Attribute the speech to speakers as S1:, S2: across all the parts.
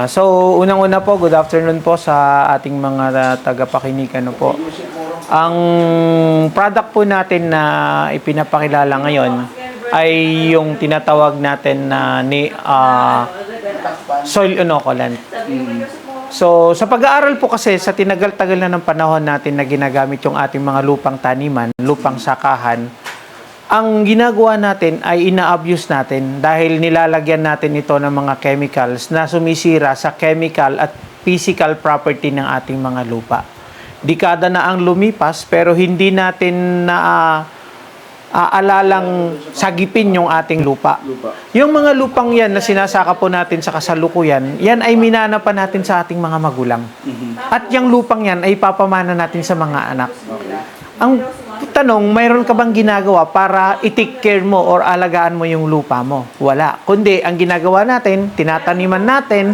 S1: Ah, So, unang-una po, good afternoon po sa ating mga uh, tagapakinig. Ano po. Ang product po natin na ipinapakilala ngayon ay yung tinatawag natin na ni ah, soil inoculant. So, sa pag-aaral po kasi, sa tinagal-tagal na ng panahon natin na ginagamit yung ating mga lupang taniman, lupang sakahan, ang ginagawa natin ay ina-abuse natin dahil nilalagyan natin ito ng mga chemicals na sumisira sa chemical at physical property ng ating mga lupa. Dekada na ang lumipas pero hindi natin na aalalang sagipin yung ating lupa. Yung mga lupang yan na sinasaka po natin sa kasalukuyan, yan ay minana pa natin sa ating mga magulang. At yung lupang yan ay papamana natin sa mga anak. Ang tanong, mayroon ka bang ginagawa para i-take care mo or alagaan mo yung lupa mo? Wala. Kundi, ang ginagawa natin, tinataniman natin,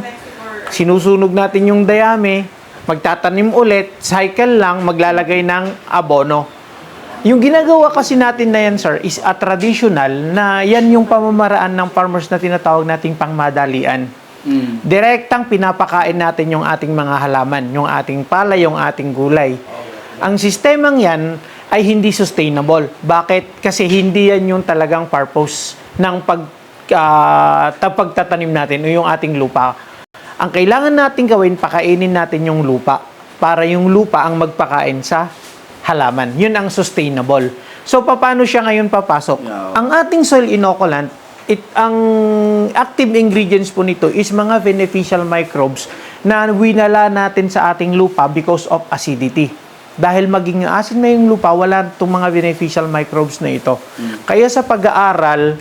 S1: sinusunog natin yung dayami, magtatanim ulit, cycle lang, maglalagay ng abono. Yung ginagawa kasi natin na yan, sir, is a traditional na yan yung pamamaraan ng farmers na tinatawag nating pangmadalian.
S2: Mm.
S1: Direktang pinapakain natin yung ating mga halaman, yung ating palay, yung ating gulay. Ang sistemang yan ay hindi sustainable. Bakit? Kasi hindi yan yung talagang purpose ng pag, ta- pagtatanim natin o yung ating lupa. Ang kailangan natin gawin, pakainin natin yung lupa para yung lupa ang magpakain sa halaman. Yun ang sustainable. So, paano siya ngayon papasok?
S2: Yeah.
S1: Ang ating soil inoculant, it, ang active ingredients po nito is mga beneficial microbes na winala natin sa ating lupa because of acidity. Dahil maging acid na yung lupa, wala itong mga beneficial microbes na ito. Kaya sa pag-aaral,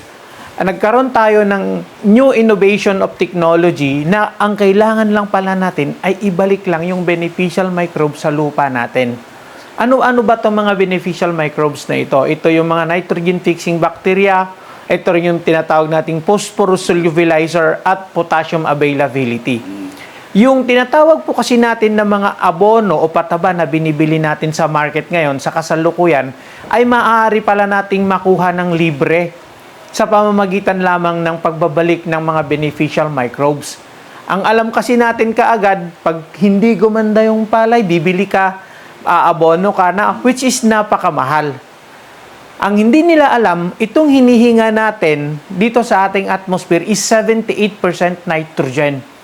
S1: nagkaroon tayo ng new innovation of technology na ang kailangan lang pala natin ay ibalik lang yung beneficial microbes sa lupa natin. Ano-ano ba itong mga beneficial microbes na ito? Ito yung mga nitrogen-fixing bacteria, ito rin yung tinatawag nating phosphorus solubilizer at potassium availability. Yung tinatawag po kasi natin na mga abono o pataba na binibili natin sa market ngayon, sa kasalukuyan, ay maaari pala nating makuha ng libre sa pamamagitan lamang ng pagbabalik ng mga beneficial microbes. Ang alam kasi natin kaagad, pag hindi gumanda yung palay, bibili ka, aabono ka na, which is napakamahal. Ang hindi nila alam, itong hinihinga natin dito sa ating atmosphere is 78% nitrogen.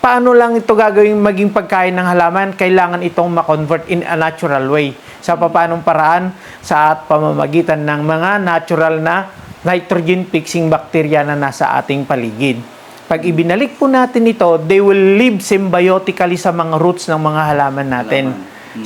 S1: Paano lang ito gagawing maging pagkain ng halaman? Kailangan itong ma-convert in a natural way. Sa papanong paraan? Sa at pamamagitan ng mga natural na nitrogen-fixing bacteria na nasa ating paligid. Pag ibinalik po natin ito, they will live symbiotically sa mga roots ng mga halaman natin.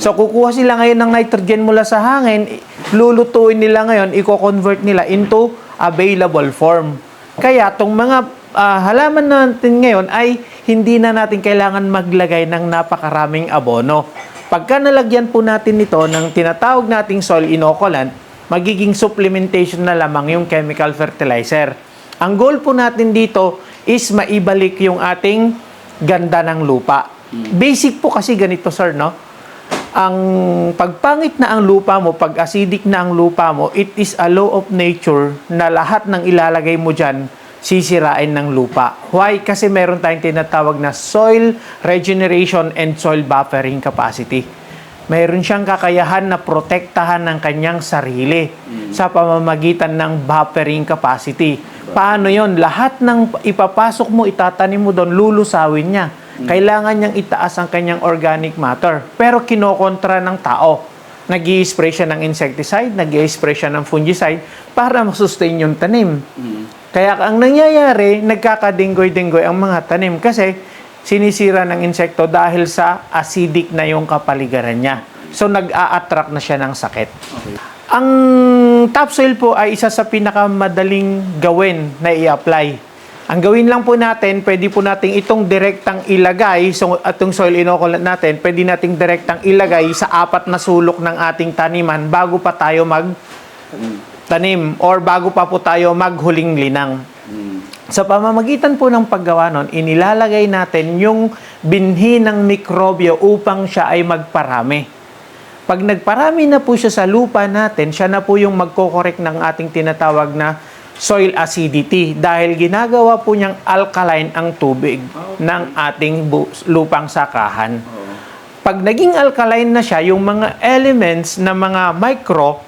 S1: So kukuha sila ngayon ng nitrogen mula sa hangin, lulutuin nila ngayon, i-convert nila into available form. Kaya tong mga ah, halaman natin ngayon ay hindi na natin kailangan maglagay ng napakaraming abono. Pagka nalagyan po natin ito ng tinatawag nating soil inoculant, magiging supplementation na lamang yung chemical fertilizer. Ang goal po natin dito is maibalik yung ating ganda ng lupa. Basic po kasi ganito, sir, no? ang pagpangit na ang lupa mo, pag acidic na ang lupa mo, it is a law of nature na lahat ng ilalagay mo dyan, sisirain ng lupa. Why? Kasi meron tayong tinatawag na soil regeneration and soil buffering capacity. Mayroon siyang kakayahan na protektahan ng kanyang sarili sa pamamagitan ng buffering capacity. Paano yon? Lahat ng ipapasok mo, itatanim mo doon, lulusawin niya kailangan niyang itaas ang kanyang organic matter. Pero kinokontra ng tao. nag spray siya ng insecticide, nag spray siya ng fungicide para masustain yung tanim. Kaya ang nangyayari, nagkakadinggoy-dinggoy ang mga tanim kasi sinisira ng insekto dahil sa acidic na yung kapaligiran niya. So nag-a-attract na siya ng sakit. Ang topsoil po ay isa sa pinakamadaling gawin na i-apply. Ang gawin lang po natin, pwede po nating itong direktang ilagay, so atong soil inoculant natin, pwede nating direktang ilagay sa apat na sulok ng ating taniman bago pa tayo mag tanim or bago pa po tayo maghuling linang. Sa pamamagitan po ng paggawa nun, inilalagay natin yung binhi ng mikrobyo upang siya ay magparami. Pag nagparami na po siya sa lupa natin, siya na po yung magkokorek ng ating tinatawag na soil acidity dahil ginagawa po niyang alkaline ang tubig
S2: Okay.
S1: ng ating lupang sakahan. Pag naging alkaline na siya, yung mga elements na mga micro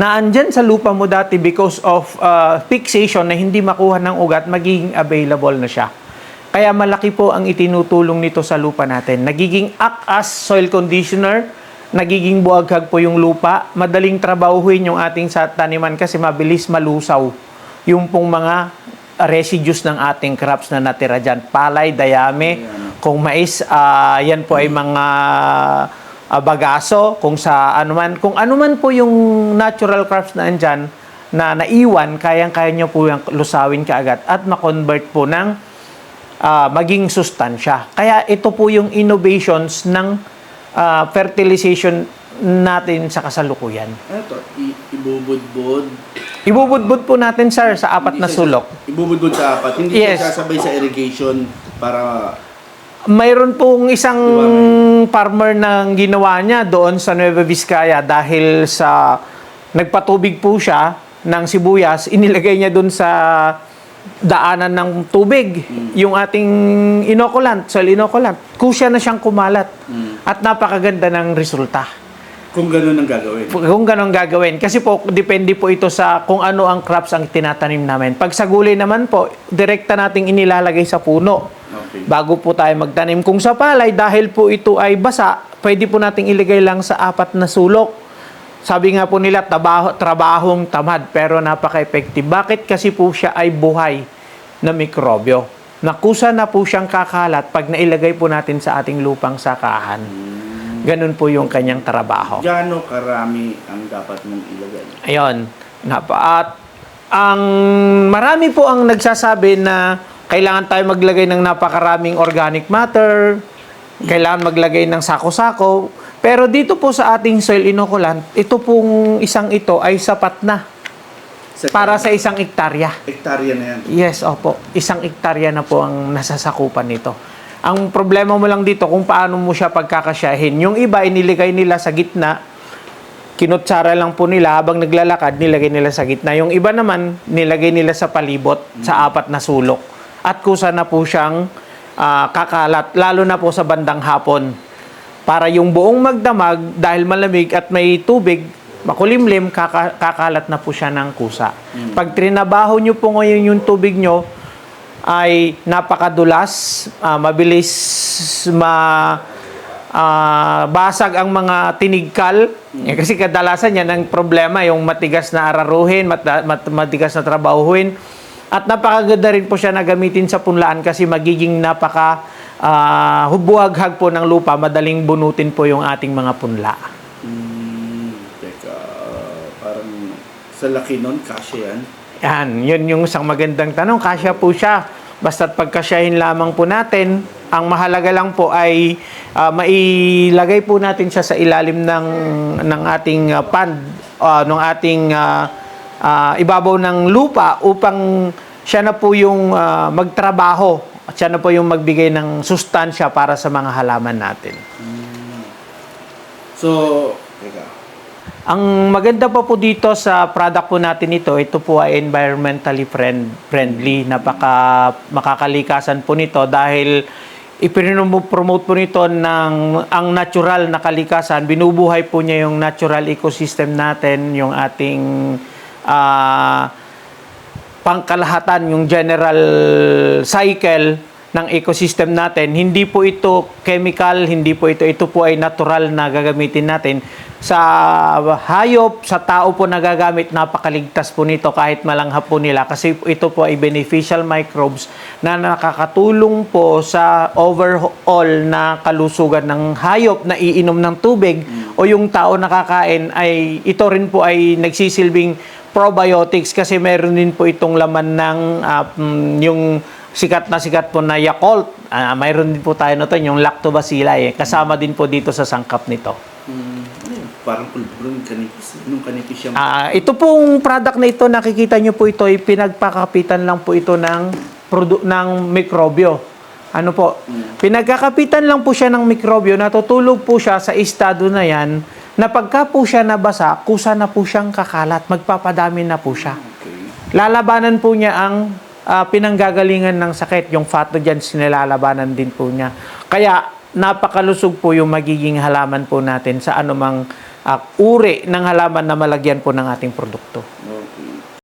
S1: na andyan sa lupa mo dati because of uh, fixation na hindi makuha ng ugat, magiging available na siya. Kaya malaki po ang itinutulong nito sa lupa natin. Nagiging act as soil conditioner, nagiging buhaghag po yung lupa, madaling trabahuhin yung ating sa taniman kasi mabilis malusaw yung pong mga residues ng ating crops na natira dyan. Palay, dayami, kung mais, ah, yan po ay mga ah, bagaso, kung sa anuman, kung anuman po yung natural crops na andyan na naiwan, kayang-kaya nyo po yung lusawin kaagad at makonvert po ng ah, maging sustansya. Kaya ito po yung innovations ng ah, fertilization natin sa kasalukuyan.
S2: Ano to? I- ibubudbud.
S1: Ibubudbud po natin, sir, sa apat na sulok.
S2: Ibubudbud sa apat. Hindi
S1: Yes.
S2: sasabay sa irrigation para
S1: Mayroon pong isang farmer na ginawa niya doon sa Nueva Vizcaya dahil sa nagpatubig po siya ng sibuyas, inilagay niya doon sa daanan ng tubig, yung ating inokulant, soil inokulant. Kusya na siyang kumalat
S2: Mm.
S1: at napakaganda ng resulta.
S2: kung ganun ang gagawin.
S1: Kung ganun gagawin. Kasi po, depende po ito sa kung ano ang crops ang tinatanim namin. Pag sa gulay naman po, direkta nating inilalagay sa puno
S2: Okay.
S1: bago po tayo magtanim. Kung sa palay, dahil po ito ay basa, pwede po nating ilagay lang sa apat na sulok. Sabi nga po nila, trabaho, trabahong tamad, pero napaka-effective. Bakit? Kasi po siya ay buhay na mikrobyo. Nakusa na po siyang kakalat pag nailagay po natin sa ating lupang sakahan. Ganun po yung kanyang trabaho.
S2: Gaano karami ang dapat mong ilagay?
S1: Ayun. Napa, at ang marami po ang nagsasabi na kailangan tayo maglagay ng napakaraming organic matter, kailangan maglagay ng sako-sako. Pero dito po sa ating soil inoculant, ito pong isang ito ay sapat na
S2: Sa
S1: para sa isang ektarya.
S2: hektarya na yan.
S1: Yes, opo. Isang ektarya na po ang nasasakupan nito. Ang problema mo lang dito kung paano mo siya pagkakasyahin. Yung iba, iniligay nila sa gitna, kinutsara lang po nila habang naglalakad, nilagay nila sa gitna. Yung iba naman, nilagay nila sa palibot, sa apat na sulok. At kusa na po siyang ah, kakalat, lalo na po sa bandang hapon. Para yung buong magdamag, dahil malamig at may tubig, makulimlim, kaka- kakalat na po siya ng kusa. Pag trinabaho nyo po ngayon yung tubig nyo, ay napakadulas, ah, mabilis ma ah, basag ang mga tinigkal. Eh, kasi kadalasan yan ang problema, yung matigas na araruhin, mat, mat- matigas na trabahuhin. At napakaganda rin po siya na gamitin sa punlaan kasi magiging napaka ah, hubuhaghag po ng lupa, madaling bunutin po yung ating mga punla.
S2: Hmm, teka, parang sa laki nun, kasya yan.
S1: Yan, yun yung isang magandang tanong. Kasya po siya. Basta't pagkasyahin lamang po natin, ang mahalaga lang po ay ah, mailagay po natin siya sa ilalim ng ng ating ah, pond, ah, ng ating ah, ah, ibabaw ng lupa upang siya na po yung ah, magtrabaho at siya na po yung magbigay ng sustansya para sa mga halaman natin.
S2: So.
S1: Ang maganda pa po dito sa product po natin ito, ito po ay environmentally friend, friendly. Napaka makakalikasan po nito dahil ipinopromote po nito ng ang natural na kalikasan. Binubuhay po niya yung natural ecosystem natin, yung ating ah, pangkalahatan, yung general cycle ng ecosystem natin. Hindi po ito chemical, hindi po ito, ito po ay natural na gagamitin natin. Sa hayop, sa tao po nagagamit, napakaligtas po nito kahit malanghap po nila kasi ito po ay beneficial microbes na nakakatulong po sa overall na kalusugan ng hayop na iinom ng tubig o yung tao nakakain ay ito rin po ay nagsisilbing probiotics kasi meron din po itong laman ng mm, yung sikat na sikat po na Yakult. Ah, mayroon din po tayo nito yung lactobacilli. Eh. Kasama din po dito sa sangkap nito.
S2: Hmm, ayun, parang pulbron, kanipis. Nung kanipis yung...
S1: Ah, ito pong product na ito, nakikita nyo po ito, ay pinagpakapitan lang po ito ng, produ- ng mikrobyo. Ano po? Pinagkakapitan lang po siya ng mikrobyo, natutulog po siya sa estado na yan, na pagka po siya nabasa, kusa na po siyang kakalat, magpapadami na po siya.
S2: Okay.
S1: lalabanan po niya ang ah, pinanggagalingan ng sakit, yung pathogens nilalabanan din po niya. Kaya napakalusog po yung magiging halaman po natin sa anumang ah, uri ng halaman na malagyan po ng ating produkto.
S2: Oo.